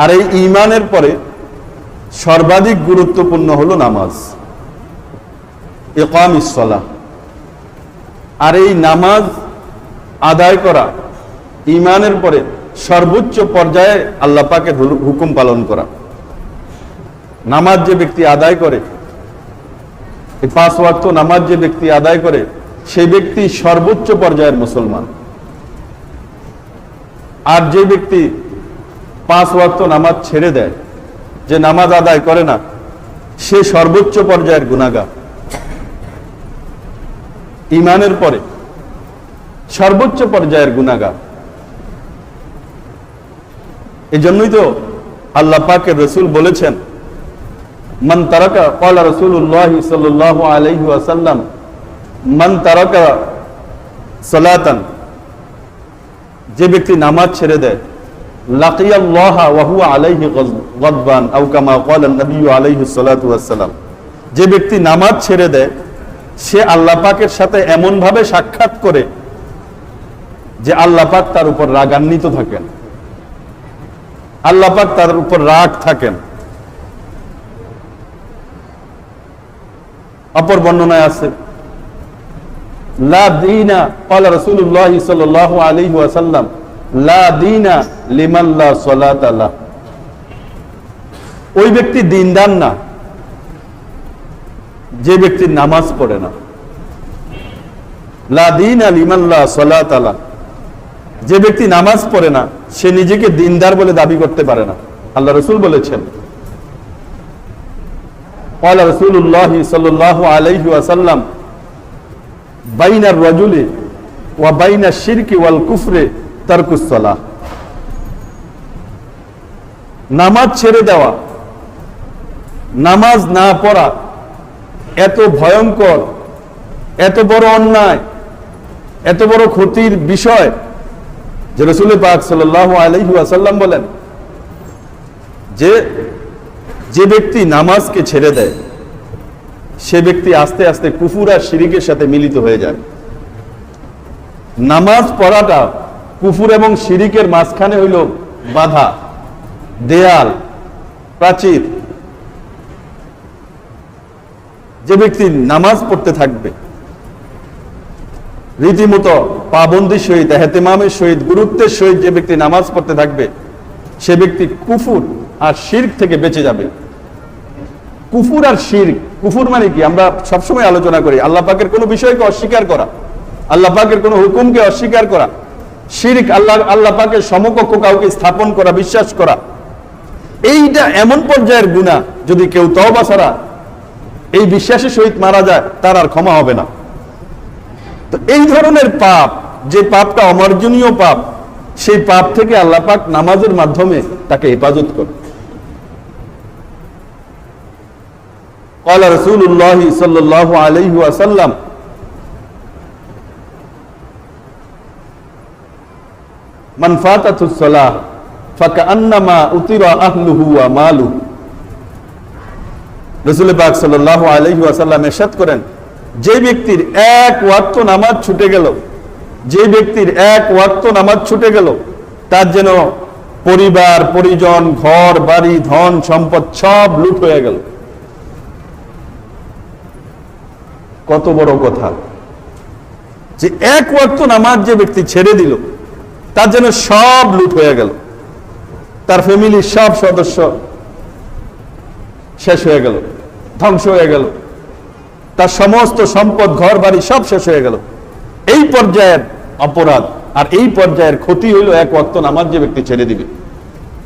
আর এই ইমানের পরে সর্বাধিক গুরুত্বপূর্ণ হলো নামাজ। একাম ইসলা আর এই নামাজ আদায় করা ইমানের পরে সর্বোচ্চ পর্যায়ে আল্লাহ হুকুম পালন করা। নামাজ যে ব্যক্তি আদায় করে, এই পাঁচ ওয়াক্ত নামাজ যে ব্যক্তি আদায় করে সেই ব্যক্তি সর্বোচ্চ পর্যায়ের মুসলমান। আর যে ব্যক্তি পাঁচ ওয়াক্ত নামাজ ছেড়ে দেয়। যে নামাজ আদায় করে না, সে সর্বোচ্চ পর্যায়ের গুণাগার ইমানের পরে সর্বোচ্চ পর্যায়ের গুণাগার জন্যই তো আল্লাহ পাকের রসুল বলেছেন, মান তারকা রসুল রসুল্লাহ সাল্লাহ আসাল্লাম মান তারকা সলাতন যে ব্যক্তি নামাজ ছেড়ে দেয় যে ব্যক্তি নামাজ ছেড়ে দেয়, সে আল্লাহ পাকের সাথে এমন ভাবে সাক্ষাৎ করে যে আল্লাহ পাক তার উপর রাগান্বিত থাকেন। আল্লাহ পাক তার উপর রাগ থাকেন। অপর বর্ণনায় আছে, লা দিনা, ক্বালা রাসূলুল্লাহ সাল্লাল্লাহু আলাইহি ওয়াসাল্লাম ওই ব্যক্তি দিনদার না, যে ব্যক্তি নামাজ পড়ে না। যে ব্যক্তি নামাজ পড়ে না, সে নিজেকে দিনদার বলে দাবি করতে পারে না। আল্লাহ রসুল বলেছেন আল্লাহ রসুল্লাহ সাল্লাহ বাইনার রজুলে ওয়া বাইনা শিরকি ওয়াল কুফরে তারকুসলা নামাজ ছেড়ে দেওয়া, নামাজ না পড়া, এত ভয়ঙ্কর, এত বড় অন্যায়, এত বড় ক্ষতির বিষয় যে রসুল পাক সাল্লাহ আলহিহাসাল্লাম বলেন যে যে ব্যক্তি নামাজকে ছেড়ে দেয়, সে ব্যক্তি আস্তে আস্তে কুফুরা আর শিরিকের সাথে মিলিত হয়ে যায়। নামাজ পড়াটা কুফুর এবং শিরিকের মাঝখানে হইল বাধা, দেয়াল, প্রাচীর। যে ব্যক্তি নামাজ পড়তে থাকবে, রীতিমতো পাবন্দির সহিত হেতেমামের সহিত, গুরুত্বের সহিত যে ব্যক্তি নামাজ পড়তে থাকবে, সে ব্যক্তি কুফুর আর শির্ক থেকে বেঁচে যাবে। কুফুর আর শির্ক, কুফুর মানে কি? আমরা সবসময় আলোচনা করি, আল্লাহ পাকের কোনো বিষয়কে অস্বীকার করা, আল্লাহ পাকের কোনো হুকুমকে অস্বীকার করা। শির্ক আল্লাহ আল্লাহ পাকের সমকক্ষ কাউকে স্থাপন করা বিশ্বাস করা এইটা এমন পর্যায়ের গুণা যদি কেউ তওবা ছাড়া এই বিশ্বাসের সহিত মারা যায় তার আর ক্ষমা হবে না তো এই ধরনের পাপ যে পাপটা অমার্জনীয় পাপ সেই পাপ থেকে আল্লাহ পাক নামাজের মাধ্যমে তাকে হেফাজত করে قال رسول الله صلى الله عليه وسلم করেন, যে ব্যক্তির এক ওয়াক্ত নামাজ ছুটে গেল, যে ব্যক্তির এক ওয়াক্ত নামাজ ছুটে গেল, তার যেন পরিবার, পরিজন, ঘর, বাড়ি, ধন, সম্পদ সব লুট হয়ে গেল। কত বড় কথা। যে এক ওয়াক্ত নামাজ যে ব্যক্তি ছেড়ে দিল তার জন্য সব লুট হয়ে গেল। তার ফ্যামিলির সব সদস্য শেষ হয়ে গেল, ধ্বংস হয়ে গেল। তার সমস্ত সম্পদ ঘর বাড়ি সব শেষ হয়ে গেল। এই পর্যায়ের অপরাধ আর এই পর্যায়ের ক্ষতি হইল এক অক্ত নামাজ যে ব্যক্তি ছেড়ে দিবে।